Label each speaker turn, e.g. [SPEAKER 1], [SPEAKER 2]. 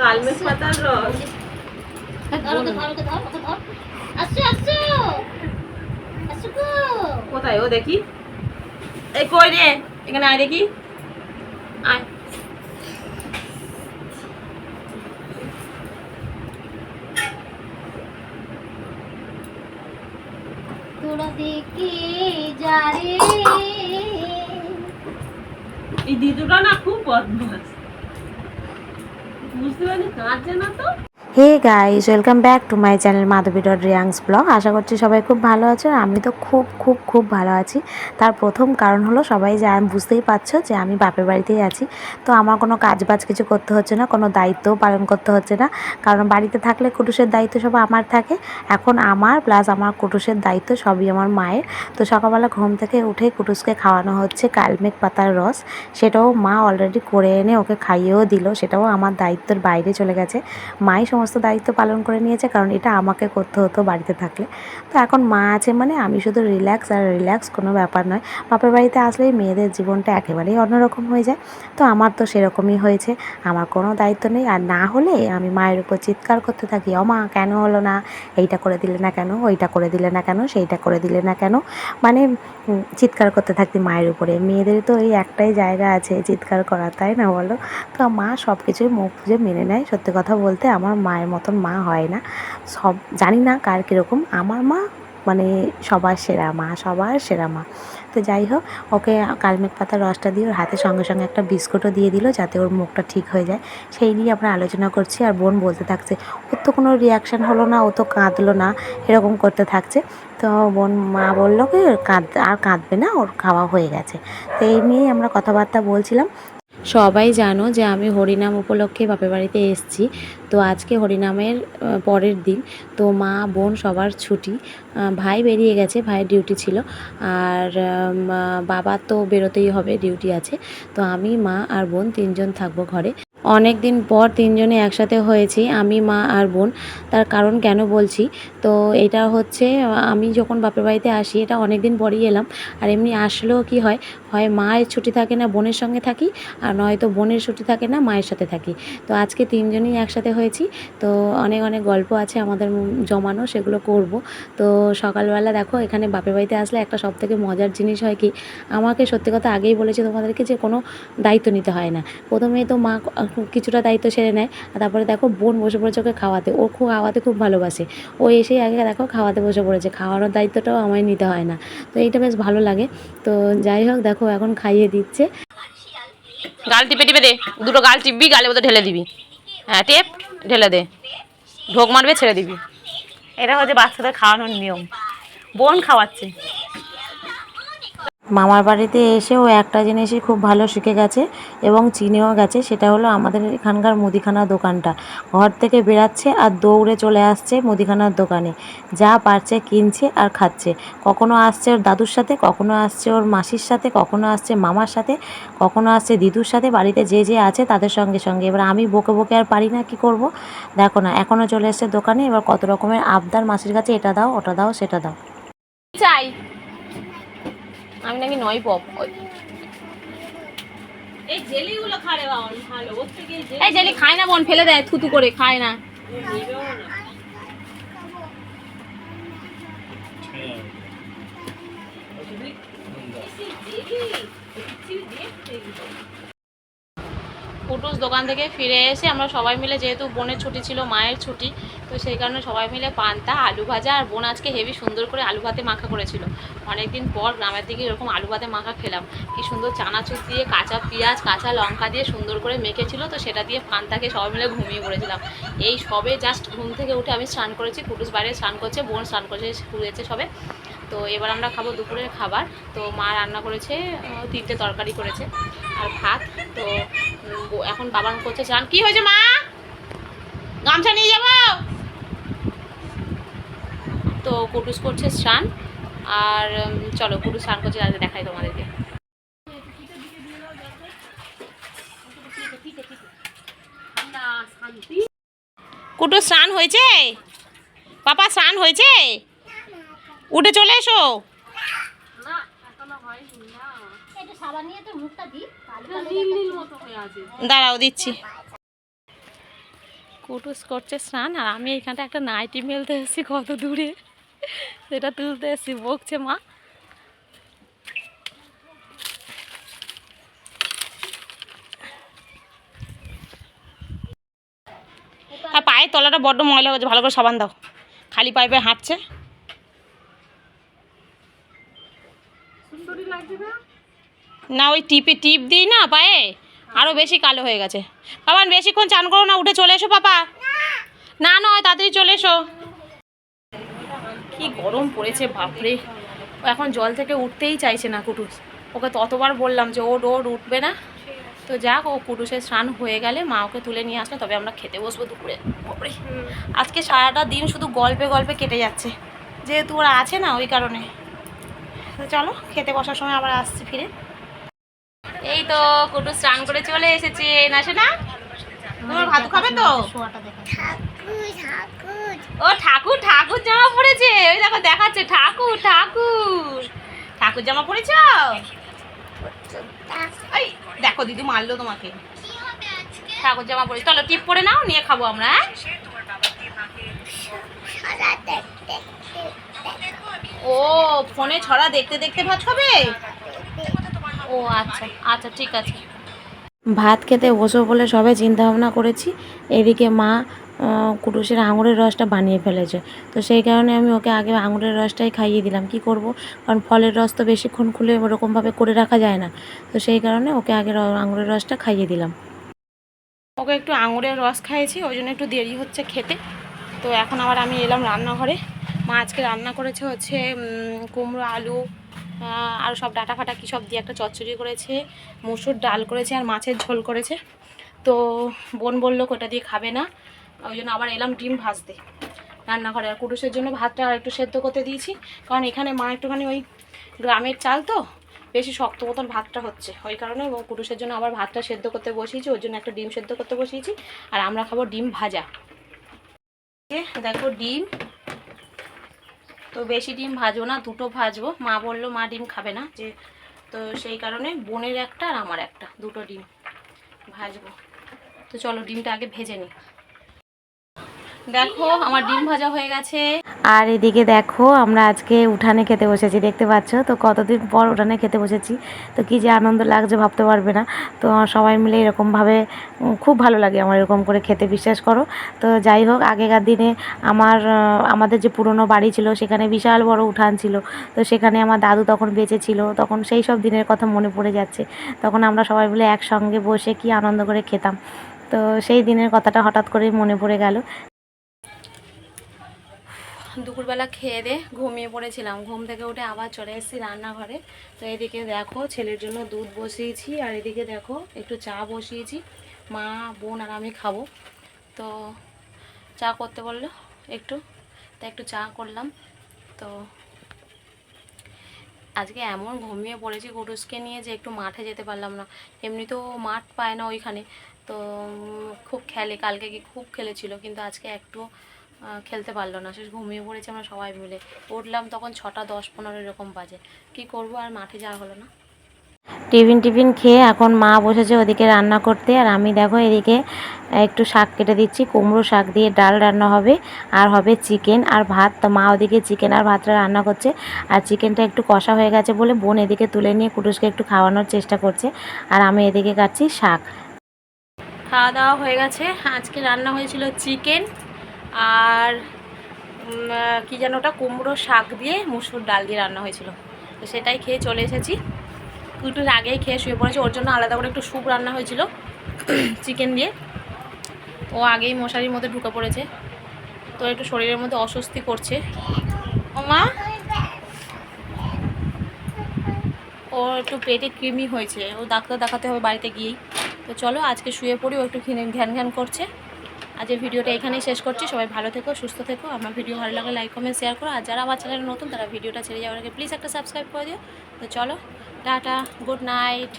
[SPEAKER 1] কালমেঘ পাতার রস। কোথায় ও দেখি? এই কই রে? এখানে আয় দেখি। আয়।
[SPEAKER 2] তোরা দেখে যা রে।
[SPEAKER 1] এই দিদুটা না খুব বদমাস বুঝতে পারলি? কাঁদছে না তো?
[SPEAKER 3] Hey guys welcome back to my channel Madhabi dot Riyangs blog আশা করছি সবাই খুব ভালো আছে আমি তো খুব খুব খুব ভালো আছি। তার প্রথম কারণ হলো সবাই যা বুঝতেই পারছ যে আমি বাপের বাড়িতেই আছি। তো আমার কোনো কাজ বাজ কিছু করতে হচ্ছে না, কোনো দায়িত্বও পালন করতে হচ্ছে না। কারণ বাড়িতে থাকলে কুটুসের দায়িত্ব সব আমার থাকে, এখন আমার প্লাস আমার কুটুসের দায়িত্ব সবই আমার মায়ের। তো সকালবেলা ঘুম থেকে উঠে কুটুসকে খাওয়ানো হচ্ছে কালমেঘ পাতার রস। সেটাও মা অলরেডি করে এনে ওকে খাইয়েও দিল, সেটাও আমার দায়িত্বের বাইরে চলে গেছে। মাই সমস্ত দায়িত্ব পালন করে নিয়েছে, কারণ এটা আমাকে করতে হতো বাড়িতে থাকলে। তো এখন মা আছে মানে আমি শুধু রিল্যাক্স আর রিল্যাক্স কোনো ব্যাপার নয়। বাপের বাড়িতে আসলেই মেয়েদের জীবনটা একেবারেই অন্যরকম হয়ে যায়। তো আমার তো সেরকমই হয়েছে, আমার কোনো দায়িত্ব নেই। আর না হলে আমি মায়ের উপর চিৎকার করতে থাকি, ও মা, কেন হলো না? এইটা করে দিলে না কেন? ওইটা করে দিলে না কেন? সেইটা করে দিলে না কেন? মানে চিৎকার করতে থাকি মায়ের উপরে। মেয়েদের তো এই একটাই জায়গা আছে চিৎকার করা, তাই না বলো? তো মা সব কিছুই মুখ বুঝে মেনে নেয়। সত্যি কথা বলতে আমার মায়ের মতন মা হয় না। সব, জানি না কার কীরকম। আমার মা মানে সবার সেরা মা, সবার সেরা মা। তো যাই হোক, ওকে কালমেঘ পাতার রসটা দিয়ে ওর হাতে সঙ্গে সঙ্গে একটা বিস্কুটও দিয়ে দিল যাতে ওর মুখটা ঠিক হয়ে যায়। সেই নিয়ে আমরা আলোচনা করছি আর বোন বলতে থাকছে, ওর তো কোনো রিয়াকশান হলো না, ও তো কাঁদলো না। এরকম করতে থাকছে। তো বোন, মা বলল কি, কাঁদ, আর কাঁদবে না, ওর খাওয়া হয়ে গেছে। তো এই নিয়েই আমরা কথাবার্তা বলছিলাম। সবাই জানো যে আমি হরিনাম উপলক্ষে বাপের বাড়িতে এসেছি। তো আজকে হরিনামের পরের দিন। তো মা, বোন সবার ছুটি। ভাই বেরিয়ে গেছে, ভাইয়ের ডিউটি ছিল। আর বাবা তো বেরোতেই হবে, ডিউটি আছে। তো আমি, মা আর বোন তিনজন থাকব ঘরে। অনেক দিন পর তিনজনে একসাথে হয়েছি, আমি, মা আর বোন। তার কারণ কেন বলছি? তো এটা হচ্ছে, আমি যখন বাপের বাড়িতে আসি, এটা অনেক দিন পরেই এলাম। আর এমনি আসলেও কি হয় হয় মায়ের ছুটি থাকে না বোনের সঙ্গে থাকি, আর নয়তো বোনের ছুটি থাকে না মায়ের সাথে থাকি। তো আজকে তিনজনই একসাথে হয়েছি। তো অনেক অনেক গল্প আছে আমাদের জমানো, সেগুলো করব। তো সকালবেলা দেখো, এখানে বাপের বাড়িতে আসলে একটা সব থেকে মজার জিনিস হয় কি, আমাকে সত্যি কথা আগেই বলেছি তোমাদেরকে যে কোনো দায়িত্ব নিতে হয় না। প্রথমেই তো মা কিছুটা দায়িত্ব সেরে নেয়। আর তারপরে দেখো বোন বসে পড়েছে ওকে খাওয়াতে। ও খুব খাওয়াতে খুব ভালোবাসে। ও এসেই আগে দেখো খাওয়াতে বসে পড়েছে। খাওয়ানোর দায়িত্বটাও আমায় নিতে হয় না। তো এইটা বেশ ভালো লাগে। তো যাই হোক, দেখো এখন খাইয়ে দিচ্ছে।
[SPEAKER 1] গাল টিপে টিপে দে। দুটো গাল টিপবি, গালে মতো ঢেলে দিবি। হ্যাঁ টেপ, ঢেলে দে। ঢোক মারবে, ছেড়ে দিবি। এটা হচ্ছে বাচ্চাদের খাওয়ানোর নিয়ম। বোন খাওয়াচ্ছে।
[SPEAKER 3] মামার বাড়িতে এসে ও একটা জিনিসই খুব ভালো শিখে গেছে এবং চিনেও গেছে, সেটা হলো আমাদের এখানকার মুদিখানা দোকানটা। ঘর থেকে বেরাচ্ছে আর দৌড়ে চলে আসছে মুদিখানার দোকানে। যা পারছে কিনছে আর খাচ্ছে। কখনো আসছে ওর দাদুর সাথে, কখনো আসছে ওর মাসির সাথে, কখনো আসছে মামার সাথে, কখনো আসছে দিদুর সাথে, বাড়িতে যে যে আছে তাদের সঙ্গে সঙ্গে। এবার আমি বকে বকে আর পারি না, কি করব? দেখো না এখনও চলে এসছে দোকানে, এবার কত রকমের আবদার মাসির কাছে এটা দাও, ওটা দাও, সেটা দাও।
[SPEAKER 1] চাই। আমি নাকি নয় পপ এই জেলিগুলো খারে ভালো ওর থেকে এই জেলি খায় না বোন ফেলে দেয় থুতু করে খায় না। কুটুস দোকান থেকে ফিরে এসে আমরা সবাই মিলে যেহেতু বোনের ছুটি ছিল, মায়ের ছুটি, তো সেই কারণে সবাই মিলে পান্তা, আলু ভাজা আর বোন আজকে হেভি সুন্দর করে আলু ভাতে মাখা করেছিল। অনেকদিন পর গ্রামের দিকে এরকম আলু ভাতে মাখা খেলাম। কি সুন্দর চানাচুর দিয়ে কাঁচা পেঁয়াজ, কাঁচা লঙ্কা দিয়ে সুন্দর করে মেখেছিল, তো সেটা দিয়ে পান্তাকে সবাই মিলে ঘুমিয়ে পড়েছিলাম। এই সবে জাস্ট ঘুম থেকে উঠে আমি স্নান করেছি কুটুস বাইরে স্নান করছে, বোন স্নান করেছে ঘুরেছে সবে। তো এবার আমরা খাব দুপুরের খাবার। তো মা রান্না করেছে তিনটে তরকারি করেছে আর ভাত। তো এখন বাবার করছে স্নান কি হয়েছে মা? গামছা নিয়ে যাব? তো কুটুস করছে স্নান, আর চলো কুটুস স্নান করছে আজকে দেখাই তোমাদেরকে। কুটু স্নান হয়েছে? পাপা, স্নান হয়েছে? উঠে চলে এসো
[SPEAKER 2] একটু সাবান নিয়ে তোর মুখটা দি কালো কালো
[SPEAKER 1] দাঁড়াও দিচ্ছি। কুটুস করছে স্নান আর আমি এখানটা একটা নাইটি মেলতে এসেছি কত দূরে। সেটা তুলতে এসেছি বকছে মা। আর পায়ের তলাটা বড্ড ময়লা হয়েছে ভালো করে সাবান দাও। খালি পাইপে হাঁটছে। না, ওই টিপে, টিপ দিই না পায়ে আরও বেশি কালো হয়ে গেছে। বাবান, বেশিক্ষণ চান করো না, উঠে চলে এসো পাপা। না নয়, তাড়াতাড়ি চলে এসো। কি গরম পড়েছে, বাপরে। এখন জল থেকে উঠতেই চাইছে না কুটুস। ওকে ততবার বললাম যে ওর ওর উঠবে না। তো যাক, ও কুটুসের স্নান হয়ে গেলে মা ওকে তুলে নিয়ে আসলে, তবে আমরা খেতে বসবো দুপুরে। বাপরে। আজকে সারাটা দিন শুধু গল্পে গল্পে কেটে যাচ্ছে। যেহেতু ওরা আছে না, ওই কারণে। চলো, খেতে বসার সময় আবার আসছি ফিরে। এই তো কুটু স্নান করে চলে এসেছে, না না তোমার ভাত খাবে তো? ও ঠাকুর ঠাকুর জামা পরেছে ওই দেখো, দেখাচ্ছে, ঠাকুর ঠাকুর। ঠাকুর জামা পরেছ এই, দেখো, দিদি মারলো তোমাকে। ঠাকুর জামা পরে চলো, টিপ পরে নাও, নিয়ে খাব আমরা হ্যাঁ? ও, ফোনে ছড়া দেখতে দেখতে ভাত খাবে? ও আচ্ছা আচ্ছা ঠিক আছে।
[SPEAKER 3] ভাত খেতে বসবো বলে সবাই চিন্তা ভাবনা করেছি। এদিকে মা কুটুসের আঙুরের রসটা বানিয়ে ফেলেছে। তো সেই কারণে আমি ওকে আগে আঙুরের রসটাই খাইয়ে দিলাম। কি করব? কারণ ফলের রস তো বেশিক্ষণ খুলে ওরকমভাবে করে রাখা যায় না। তো সেই কারণে ওকে আগে আঙুরের রসটা খাইয়ে দিলাম।
[SPEAKER 1] ওকে একটু আঙুরের রস খাইয়েছি ওই জন্য একটু দেরি হচ্ছে খেতে। তো এখন আবার আমি এলাম রান্নাঘরে। মা আজকে রান্না করেছে হচ্ছে কুমড়ো আলু আর সব ডাটা ফাটা কী সব দিয়ে একটা চচ্চড়ি করেছে, মুসুর ডাল করেছে আর মাছের ঝোল করেছে। তো বোন বলল ওটা দিয়ে খাবে না, ওই জন্য আবার এলাম ডিম ভাজতে। রান্নাঘরে আর কুটুসের জন্য ভাতটা আর একটু সেদ্ধ করতে দিয়েছি, কারণ এখানে মা একটুখানি ওই গ্রামের চাল তো, বেশি শক্ত মতন ভাতটা হচ্ছে। ওই কারণে কুটুসের জন্য আবার ভাতটা সেদ্ধ করতে বসিয়েছি, ওর জন্য একটা ডিম সেদ্ধ করতে বসিয়েছি, আর আমরা খাব ডিম ভাজা। দেখো ডিম তো বেশি ডিম ভাজবো না, দুটো ভাজবো। মা বলল, মা ডিম খাবে না। যে, তো সেই কারণে বোনের একটা আর আমার একটা, দুটো ডিম ভাজবো। তো চলো ডিমটা আগে ভেজে নিই। দেখো, আমার ডিম ভাজা হয়ে গেছে।
[SPEAKER 3] আর এদিকে দেখো, আমরা আজকে উঠানে খেতে বসেছি, দেখতে পাচ্ছ? তো কতদিন পর উঠানে খেতে বসেছি? তো কি যে আনন্দ লাগছে, ভাবতে পারবে না। তো সবাই মিলে এরকমভাবে খুব ভালো লাগে আমার এরকম করে খেতে, বিশ্বাস করো। তো যাই হোক, আগেকার দিনে আমার আমাদের যে পুরনো বাড়ি ছিল, সেখানে বিশাল বড় উঠান ছিল। তো সেখানে আমার দাদু তখন বেঁচে ছিল, তখন সেই সব দিনের কথা মনে পড়ে যাচ্ছে। তখন আমরা সবাই মিলে একসঙ্গে বসে কি আনন্দ করে খেতাম। তো সেই দিনের কথাটা হঠাৎ করেই মনে পড়ে গেল।
[SPEAKER 1] দুপুরবেলা খেয়ে দে, ঘুমিয়ে পড়েছিলাম। ঘুম থেকে উঠে আবার চলে এসেছি রান্নাঘরে। তো এদিকে দেখো, ছেলের জন্য দুধ বসিয়েছি, আর এদিকে দেখো, একটু চা বসিয়েছি, মা, বোন আর আমি খাব। তো চা করতে বলল একটু, তা একটু চা করলাম। তো আজকে এমন ঘুমিয়ে পড়েছি কুটুসকে নিয়ে যে একটু মাঠে যেতে পারলাম না। এমনিতেও মাঠ পায় না ওইখানে। তো খুব খেলে, কালকে কি খুব খেলেছিল, কিন্তু আজকে একটু খেলতে পারল না। সে ঘুমিয়ে পড়েছে আমরা সবাই মিলে। উঠলাম তখন ছটা দশ পনেরো এরকম বাজে। কি করব আর মাঠে যাওয়া হলো না।
[SPEAKER 3] টিফিন টিফিন খেয়ে এখন মা বসেছে ওদিকে রান্না করতে। আর আমি দেখো এদিকে একটু শাক কেটে দিচ্ছি। কুমড়ো শাক দিয়ে ডাল রান্না হবে আর হবে চিকেন আর ভাত। তো মা ওদিকে চিকেন আর ভাতটা রান্না করছে। আর চিকেনটা একটু কষা হয়ে গেছে বলে বোন এদিকে তুলে নিয়ে কুটুসকে একটু খাওয়ানোর চেষ্টা করছে। আর আমি এদিকে কাটছি শাক।
[SPEAKER 1] খাওয়া দাওয়া হয়ে গেছে। আজকে রান্না হয়েছিল চিকেন আর কি যেন ওটা, কুমড়ো শাক দিয়ে মুসুর ডাল দিয়ে রান্না হয়েছিল। তো সেটাই খেয়ে চলে এসেছি। একটু আগেই খেয়ে শুয়ে পড়েছে। ওর জন্য আলাদা করে একটু স্যুপ রান্না হয়েছিল, চিকেন দিয়ে। ও আগেই মশারির মধ্যে ঢুকে পড়েছে। তো একটু শরীরের মধ্যে অস্বস্তি করছে। ও মা! ও একটু পেটে কৃমি হয়েছে। ও ডাক্তার দেখাতে হবে বাড়িতে গিয়েই। তো চলো আজকে শুয়ে পড়ি, ও একটু ঘ্যান ঘ্যান করছে। আজকের ভিডিওটা এখানেই শেষ করছি। সবাই ভালো থেকো, সুস্থ থেকো। আমার ভিডিও ভালো লাগলে লাইক কমেন্ট শেয়ার করো। আর যারা আমার চ্যানেলে নতুন, তারা ভিডিওটা ছেড়ে যাওয়ার আগে প্লিজ একটা সাবস্ক্রাইব করে দিও। তো চলো, টাটা গুড নাইট